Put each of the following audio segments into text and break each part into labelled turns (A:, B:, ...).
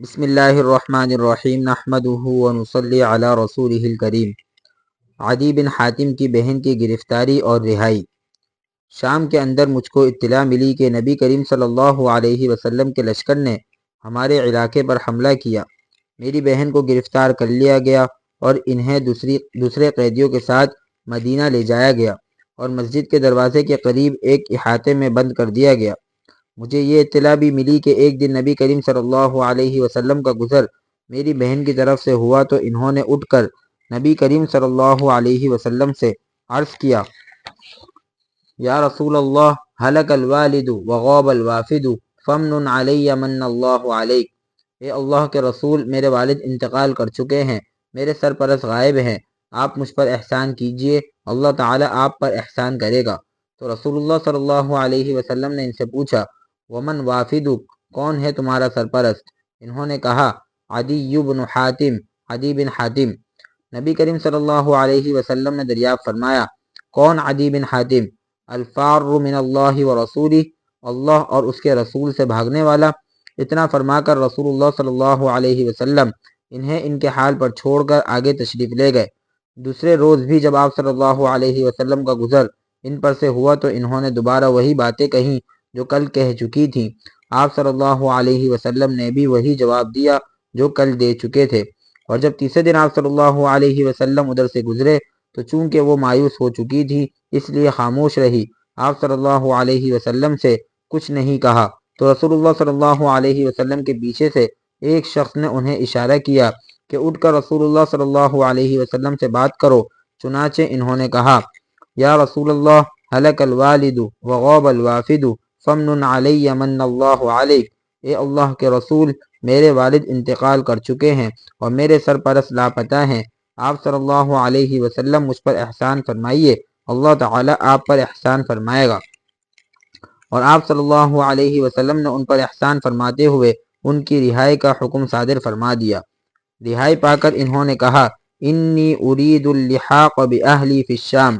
A: بسم اللہ الرحمن الرحیم نحمده ونصلی علی رسوله الکریم۔ عدی بن حاتم کی بہن کی گرفتاری اور رہائی۔ شام کے اندر مجھ کو اطلاع ملی کہ نبی کریم صلی اللہ علیہ وسلم کے لشکر نے ہمارے علاقے پر حملہ کیا۔ میری بہن کو گرفتار کر لیا گیا اور انہیں دوسری، دوسرے قیدیوں کے ساتھ مدینہ لے جایا گیا اور مسجد کے دروازے کے قریب ایک احاطے میں بند کر دیا گیا۔ مجھے یہ اطلاع بھی ملی کہ ایک دن نبی کریم صلی اللہ علیہ وسلم کا گزر میری بہن کی طرف سے ہوا تو انہوں نے اٹھ کر نبی کریم صلی اللہ علیہ وسلم سے عرض کیا، یا رسول اللہ حلق الوالد وغاب الوافد، فمن علی من اللہ علیک۔ اے اللہ کے رسول، میرے والد انتقال کر چکے ہیں، میرے سرپرست غائب ہیں، آپ مجھ پر احسان کیجیے، اللہ تعالی آپ پر احسان کرے گا۔ تو رسول اللہ صلی اللہ علیہ وسلم نے ان سے پوچھا ومن وافدک، کون ہے تمہارا سرپرست؟ انہوں نے کہا، عدی بن حاتم، عدی بن حاتم۔ نبی کریم صلی اللہ علیہ وسلم نے دریافت فرمایا، کون عدی بن حاتم؟ الفار من اللہ و رسولی، اللہ اور اس کے رسول سے بھاگنے والا۔ اتنا فرما کر رسول اللہ صلی اللہ علیہ وسلم انہیں ان کے حال پر چھوڑ کر آگے تشریف لے گئے۔ دوسرے روز بھی جب آپ صلی اللہ علیہ وسلم کا گزر ان پر سے ہوا تو انہوں نے دوبارہ وہی باتیں کہیں۔ جو کل کہہ چکی تھیں آپ صلی اللہ علیہ وسلم نے بھی وہی جواب دیا جو کل دے چکے تھے۔ اور جب تیسرے دن آپ صلی اللہ علیہ وسلم ادھر سے گزرے تو چونکہ وہ مایوس ہو چکی تھی، اس لیے خاموش رہی۔ آپ صلی اللہ علیہ وسلم سے کچھ نہیں کہا۔ تو رسول اللہ صلی اللہ علیہ وسلم کے پیچھے سے ایک شخص نے انہیں اشارہ کیا کہ اٹھ کر رسول اللہ صلی اللہ علیہ وسلم سے بات کرو۔ چنانچہ انہوں نے کہا، یا رسول اللہ حلق الوالد وغاب الوافد۔ فمن علی من اللہ علیک اے اللہ کے رسول، میرے والد انتقال کر چکے ہیں اور میرے سرپرست لاپتہ ہیں۔ آپ صلی اللہ علیہ وسلم مجھ پر احسان فرمائیے۔ اللہ تعالی آپ پر احسان فرمائے گا۔ اور آپ صلی اللہ علیہ وسلم نے ان پر احسان فرماتے ہوئے ان کی رہائی کا حکم صادر فرما دیا۔ رہائی پا کر انہوں نے کہا، انی ارید اللحاق باہلی فی الشام۔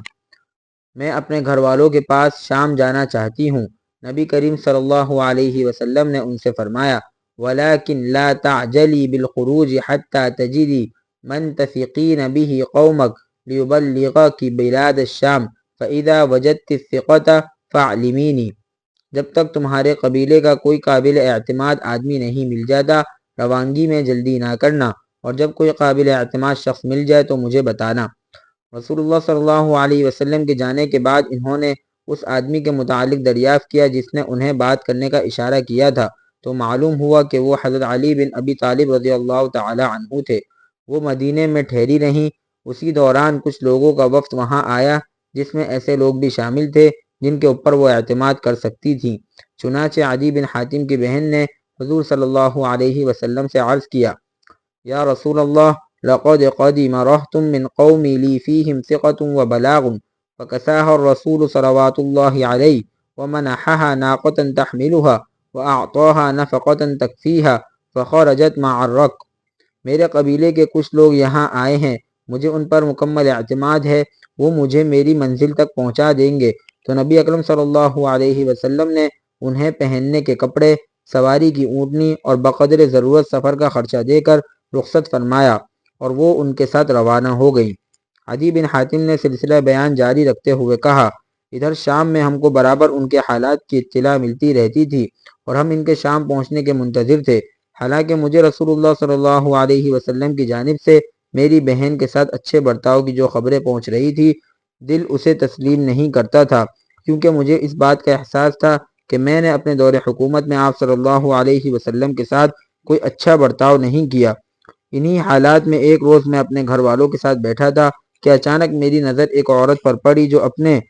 A: میں اپنے گھر والوں کے پاس شام جانا چاہتی ہوں۔ نبی کریم صلی اللہ علیہ وسلم نے ان سے فرمایا ولیکن لا تعجلی بالخروج حتی تجدی من تفقین به قومک لیبلغا بلاد الشام، فاذا وجدت الثقت فعلمینی جب تک تمہارے قبیلے کا کوئی قابل اعتماد آدمی نہیں مل جاتا، روانگی میں جلدی نہ کرنا، اور جب کوئی قابل اعتماد شخص مل جائے تو مجھے بتانا۔ رسول اللہ صلی اللہ علیہ وسلم کے جانے کے بعد انہوں نے اس آدمی کے متعلق دریافت کیا جس نے انہیں بات کرنے کا اشارہ کیا تھا۔ تو معلوم ہوا کہ وہ حضرت علی بن ابی طالب رضی اللہ تعالی عنہ تھے۔ وہ مدینے میں ٹھہری رہیں۔ اسی دوران کچھ لوگوں کا وقت وہاں آیا جس میں ایسے لوگ بھی شامل تھے جن کے اوپر وہ اعتماد کر سکتی تھیں۔ چنانچہ عدی بن حاتم کی بہن نے حضور صلی اللہ علیہ وسلم سے عرض کیا، یا رسول اللہ، لقد قدم رہتم من قومی لی فیہم ثقت و بلاغ فکساہ الرسول صلوات اللہ علیہ ومنحها ناقتا تحملها واعطاها نفقتا تکفیها فخرجت مع الرق میرے قبیلے کے کچھ لوگ یہاں آئے ہیں، مجھے ان پر مکمل اعتماد ہے، وہ مجھے میری منزل تک پہنچا دیں گے۔ تو نبی اکرم صلی اللہ علیہ وسلم نے انہیں پہننے کے کپڑے، سواری کی اونٹنی اور بقدر ضرورت سفر کا خرچہ دے کر رخصت فرمایا اور وہ ان کے ساتھ روانہ ہو گئیں۔ عدی بن حاتم نے سلسلہ بیان جاری رکھتے ہوئے کہا، ادھر شام میں ہم کو برابر ان کے حالات کی اطلاع ملتی رہتی تھی اور ہم ان کے شام پہنچنے کے منتظر تھے۔ حالانکہ مجھے رسول اللہ صلی اللہ علیہ وسلم کی جانب سے میری بہن کے ساتھ اچھے برتاؤ کی جو خبریں پہنچ رہی تھی، دل اسے تسلیم نہیں کرتا تھا۔ کیونکہ مجھے اس بات کا احساس تھا کہ میں نے اپنے دور حکومت میں آپ صلی اللہ علیہ وسلم کے ساتھ کوئی اچھا برتاؤ نہیں کیا۔ انہی حالات میں ایک روز میں اپنے گھر والوں کے ساتھ بیٹھا تھا کہ اچانک میری نظر ایک عورت پر پڑی جو اپنے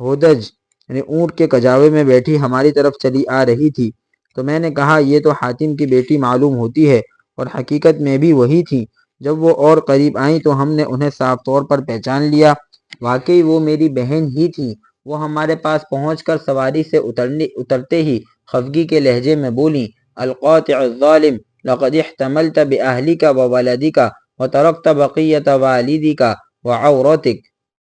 A: ہودج یعنی اونٹ کے کجاوے میں بیٹھی ہماری طرف چلی آ رہی تھی۔ تو میں نے کہا، یہ تو حاتم کی بیٹی معلوم ہوتی ہے اور حقیقت میں بھی وہی تھی۔ جب وہ اور قریب آئیں تو ہم نے انہیں صاف طور پر پہچان لیا۔ واقعی وہ میری بہن ہی تھی وہ ہمارے پاس پہنچ کر سواری سے اترنے اترتے ہی خفگی کے لہجے میں بولی القاطع الظالم، لقد احتملت باہلک وولدک وترکت بقیت والدک وعورتک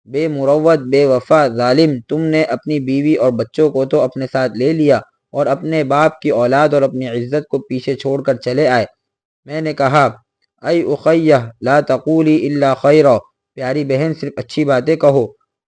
A: بے مروت، بے وفا، ظالم، تم نے اپنی بیوی اور بچوں کو تو اپنے ساتھ لے لیا اور اپنے باپ کی اولاد اور اپنی عزت کو پیچھے چھوڑ کر چلے آئے۔ میں نے کہا، اے اخیہ، لا تقولی الا خیر پیاری بہن، صرف اچھی باتیں کہو۔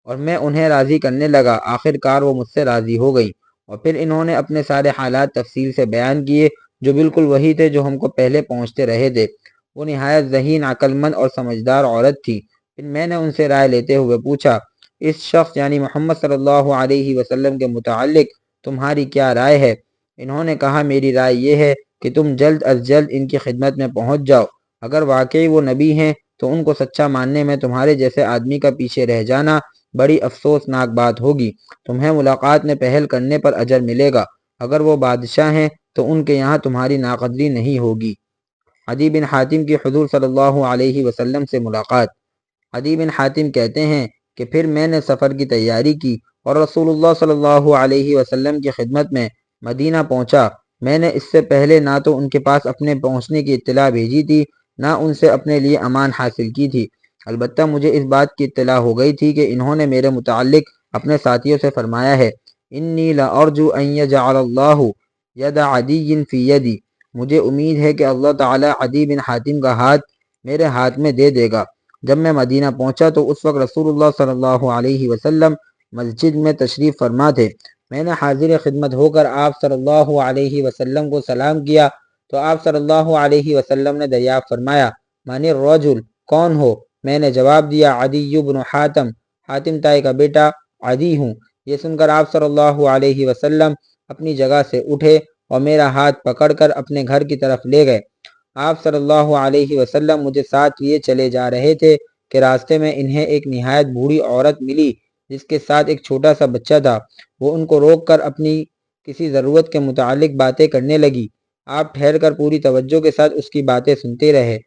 A: اور میں انہیں راضی کرنے لگا، آخر کار وہ مجھ سے راضی ہو گئی اور پھر انہوں نے اپنے سارے حالات تفصیل سے بیان کیے، جو بالکل وہی تھے جو ہم کو پہلے پہنچتے رہے تھے۔ وہ نہایت ذہین عقل مند اور سمجھدار عورت تھی۔ میں نے ان سے رائے لیتے ہوئے پوچھا، اس شخص یعنی محمد صلی اللہ علیہ وسلم کے متعلق تمہاری کیا رائے ہے؟ انہوں نے کہا، میری رائے یہ ہے کہ تم جلد از جلد ان کی خدمت میں پہنچ جاؤ۔ اگر واقعی وہ نبی ہیں، تو ان کو سچا ماننے میں تمہارے جیسے آدمی کا پیچھے رہ جانا بڑی افسوسناک بات ہوگی۔ تمہیں ملاقات میں پہل کرنے پر اجر ملے گا۔ اگر وہ بادشاہ ہیں، تو ان کے یہاں تمہاری ناقدری نہیں ہوگی۔ عدی بن حاتم کی حضور صلی اللہ علیہ وسلم سے ملاقات۔ عدی بن حاتم کہتے ہیں کہ پھر میں نے سفر کی تیاری کی اور رسول اللہ صلی اللہ علیہ وسلم کی خدمت میں مدینہ پہنچا۔ میں نے اس سے پہلے نہ تو ان کے پاس اپنے پہنچنے کی اطلاع بھیجی تھی، نہ ان سے اپنے لیے امان حاصل کی تھی۔ البتہ مجھے اس بات کی اطلاع ہو گئی تھی کہ انہوں نے میرے متعلق اپنے ساتھیوں سے فرمایا ہے، انی لارجو ان یجعل اللہ ید عدی فی یدی مجھے امید ہے کہ اللہ تعالی عدی بن حاتم کا ہاتھ میرے ہاتھ میں دے دے گا۔ جب میں مدینہ پہنچا تو اس وقت رسول اللہ صلی اللہ علیہ وسلم مسجد میں تشریف فرما تھے۔ میں نے حاضر خدمت ہو کر آپ صلی اللہ علیہ وسلم کو سلام کیا تو آپ صلی اللہ علیہ وسلم نے دریافت فرمایا مانی رجل کون ہو؟ میں نے جواب دیا، عدی بن حاتم۔ حاتم تائی کا بیٹا عدی ہوں۔ یہ سن کر آپ صلی اللہ علیہ وسلم اپنی جگہ سے اٹھے اور میرا ہاتھ پکڑ کر اپنے گھر کی طرف لے گئے۔ آپ صلی اللہ علیہ وسلم مجھے ساتھ لیے چلے جا رہے تھے کہ راستے میں انہیں ایک نہایت بوڑھی عورت ملی جس کے ساتھ ایک چھوٹا سا بچہ تھا۔ وہ ان کو روک کر اپنی کسی ضرورت کے متعلق باتیں کرنے لگی۔ آپ ٹھہر کر پوری توجہ کے ساتھ اس کی باتیں سنتے رہے۔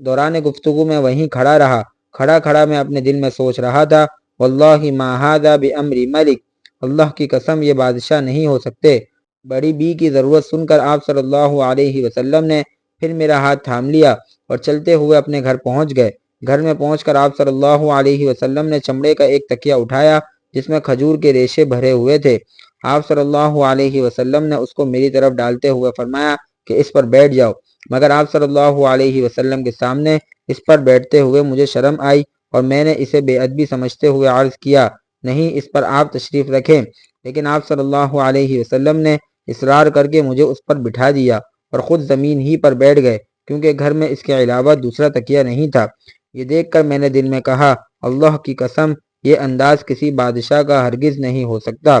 A: دوران گفتگو میں وہیں کھڑا رہا۔ کھڑا کھڑا میں اپنے دل میں سوچ رہا تھا، واللہ ما هذا بامر ملک۔ اللہ کی قسم یہ بادشاہ نہیں ہو سکتے۔ بڑی بی کی ضرورت سن کر آپ صلی اللہ علیہ وسلم نے پھر میرا ہاتھ تھام لیا اور چلتے ہوئے اپنے گھر پہنچ گئے۔ گھر میں پہنچ کر آپ صلی اللہ علیہ وسلم نے چمڑے کا ایک تکیہ اٹھایا جس میں کھجور کے ریشے بھرے ہوئے تھے۔ آپ صلی اللہ علیہ وسلم نے اس کو میری طرف ڈالتے ہوئے فرمایا کہ اس پر بیٹھ جاؤ۔ مگر آپ صلی اللہ علیہ وسلم کے سامنے اس پر بیٹھتے ہوئے مجھے شرم آئی اور میں نے اسے بے ادبی سمجھتے ہوئے عرض کیا، نہیں، اس پر آپ تشریف رکھیں۔ لیکن آپ صلی اللہ علیہ وسلم نے اصرار کر کے مجھے اس پر بٹھا دیا۔ اور خود زمین ہی پر بیٹھ گئے، کیونکہ گھر میں اس کے علاوہ دوسرا تکیہ نہیں تھا۔ یہ دیکھ کر میں نے دل میں کہا، اللہ کی قسم، یہ انداز کسی بادشاہ کا ہرگز نہیں ہو سکتا۔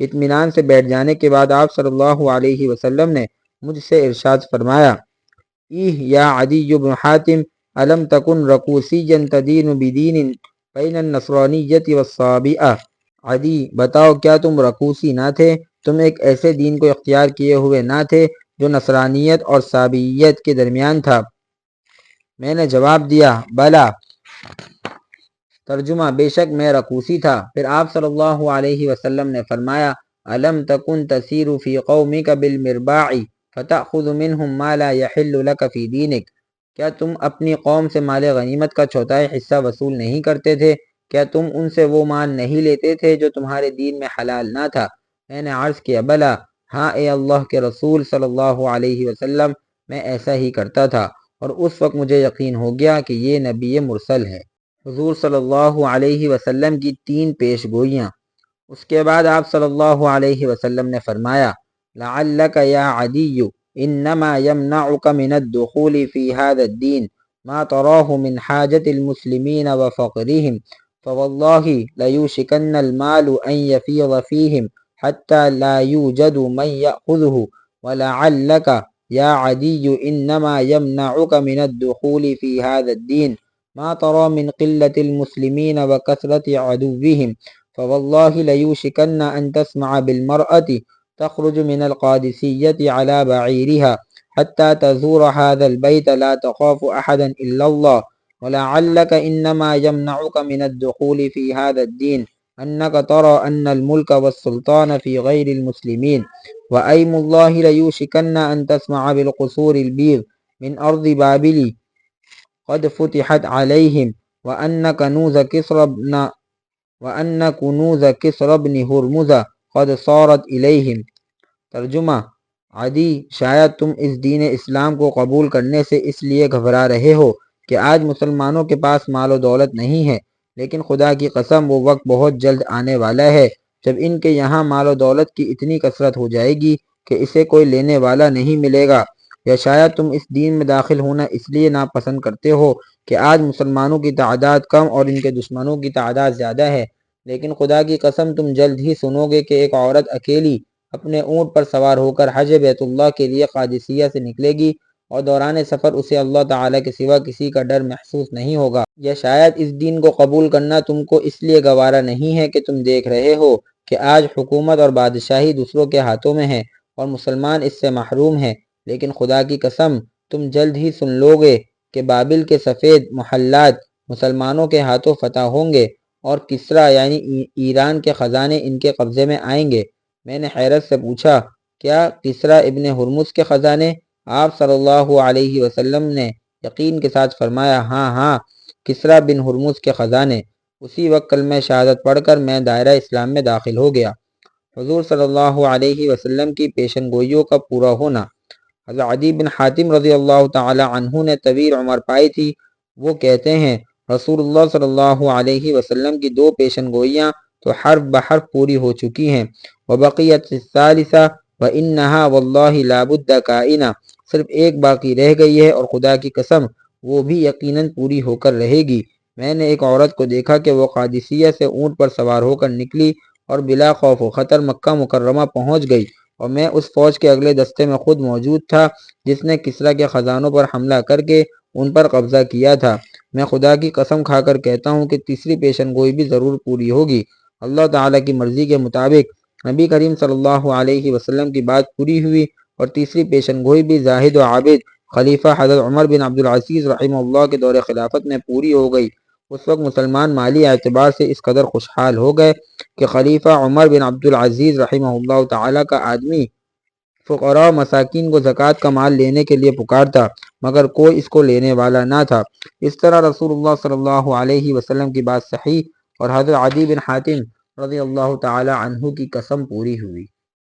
A: اطمینان سے بیٹھ جانے کے بعد آپ صلی اللہ علیہ وسلم نے مجھ سے ارشاد فرمایا، ایہ یا عدی بن حاتم علم تکن رقوسی تدین بدین بین النصرانیت والصابعہ عدی، بتاؤ کیا تم رقوسی نہ تھے؟ تم ایک ایسے دین کو اختیار کیے ہوئے نہ تھے جو نصرانیت اور صابیت کے درمیان تھا۔ میں نے جواب دیا، بلا۔ ترجمہ بے شک میں رقوسی تھا۔ پھر آپ صلی اللہ علیہ وسلم نے فرمایا علم تکن تسیر فی قومک بالمرباعی فتأخذ منهم ما لا يحل لك في دینک۔ کیا تم اپنی قوم سے مال غنیمت کا چوتھائی حصہ وصول نہیں کرتے تھے؟ کیا تم ان سے وہ مال نہیں لیتے تھے جو تمہارے دین میں حلال نہ تھا؟ میں نے عرض کیا، بلا۔ ہاں اے اللہ کے رسول صلی اللہ علیہ وسلم میں ایسا ہی کرتا تھا اور اس وقت مجھے یقین ہو گیا کہ یہ نبی مرسل ہے حضور صلی اللہ علیہ وسلم کی تین پیش گوئیاں اس کے بعد آپ صلی اللہ علیہ وسلم نے فرمایا لعلک یا عدی انما يمنعك من الدخول في هذا الدين ما تراه من حاجة المسلمين وفقرهم فوالله حتى لا يوجد من يأخذه. ولعلك يا عدي إنما يمنعك من الدخول في هذا الدين. ما ترى من قلة المسلمين وكثرة عدوهم. فوالله ليوشكن أن تسمع بالمرأة تخرج من القادسية على بعيرها. حتى تزور هذا البيت لا تخاف أحدا إلا الله. ولعلك إنما يمنعك من الدخول في هذا الدين. أنك ترى أن الملك والسلطان في غير المسلمين، وأيم الله ليوشكن أن تسمع بالقصور البيض من أرض بابل قد فتحت عليهم وأن كنوز كسر بن وأن كنوز كسر بن هرمز قد صارت إليهم. ترجمہ عدی شاید تم اس دین اسلام کو قبول کرنے سے اس لیے گھبرا رہے ہو کہ آج مسلمانوں کے پاس مال و دولت نہیں ہے۔ لیکن خدا کی قسم وہ وقت بہت جلد آنے والا ہے جب ان کے یہاں مال و دولت کی اتنی کثرت ہو جائے گی کہ اسے کوئی لینے والا نہیں ملے گا یا شاید تم اس دین میں داخل ہونا اس لیے ناپسند کرتے ہو کہ آج مسلمانوں کی تعداد کم اور ان کے دشمنوں کی تعداد زیادہ ہے۔ لیکن خدا کی قسم تم جلد ہی سنو گے کہ ایک عورت اکیلی اپنے اونٹ پر سوار ہو کر حج بیت اللہ کے لیے قادسیہ سے نکلے گی اور دوران سفر اسے اللہ تعالیٰ کے سوا کسی کا ڈر محسوس نہیں ہوگا۔ یا شاید اس دین کو قبول کرنا تم کو اس لیے گوارا نہیں ہے کہ تم دیکھ رہے ہو کہ آج حکومت اور بادشاہی دوسروں کے ہاتھوں میں ہے اور مسلمان اس سے محروم ہیں۔ لیکن خدا کی قسم، تم جلد ہی سن لو گے کہ بابل کے سفید محلات مسلمانوں کے ہاتھوں فتح ہوں گے اور کسرا یعنی ایران کے خزانے ان کے قبضے میں آئیں گے۔ میں نے حیرت سے پوچھا، کیا کسرا ابن حرمز کے خزانے آپ صلی اللہ علیہ وسلم نے یقین کے ساتھ فرمایا ہاں ہاں کسرا بن حرمز کے خزانے۔ اسی وقت کل میں شہادت پڑھ کر میں دائرہ اسلام میں داخل ہو گیا۔ حضور صلی اللہ علیہ وسلم کی پیشن گوئیوں کا پورا ہونا۔ حضرت عدی بن حاتم رضی اللہ تعالی عنہ نے طویل عمر پائی تھی۔ وہ کہتے ہیں رسول اللہ صلی اللہ علیہ وسلم کی دو پیشن گوئیاں تو حرف بحرف پوری ہو چکی ہیں۔ وبقیت الثالثہ وانہا واللہ لابد کائنہ۔ صرف ایک باقی رہ گئی ہے اور خدا کی قسم وہ بھی یقیناً پوری ہو کر رہے گی۔ میں نے ایک عورت کو دیکھا کہ وہ قادسیہ سے اونٹ پر سوار ہو کر نکلی اور بلا خوف و خطر مکہ مکرمہ پہنچ گئی اور میں اس فوج کے اگلے دستے میں خود موجود تھا جس نے کسرا کے خزانوں پر حملہ کر کے ان پر قبضہ کیا تھا۔ میں خدا کی قسم کھا کر کہتا ہوں کہ تیسری پیشن گوئی بھی ضرور پوری ہوگی۔ اللہ تعالیٰ کی مرضی کے مطابق نبی کریم صلی اللہ علیہ وسلم کی بات پوری ہوئی اور تیسری پیشن گوئی بھی زاہد و عابد، خلیفہ حضرت عمر بن عبدالعزیز رحمہ اللہ کے دور خلافت میں پوری ہو گئی۔ اس وقت مسلمان مالی اعتبار سے اس قدر خوشحال ہو گئے کہ خلیفہ عمر بن عبدالعزیز رحمہ اللہ تعالیٰ کا آدمی فقراء و مساکین کو زکوٰۃ کا مال لینے کے لیے پکارتا، مگر کوئی اس کو لینے والا نہ تھا۔ اس طرح رسول اللہ صلی اللہ علیہ وسلم کی بات صحیح اور حضرت عدی بن حاتم رضی اللہ تعالی عنہ کی قسم پوری ہوئی۔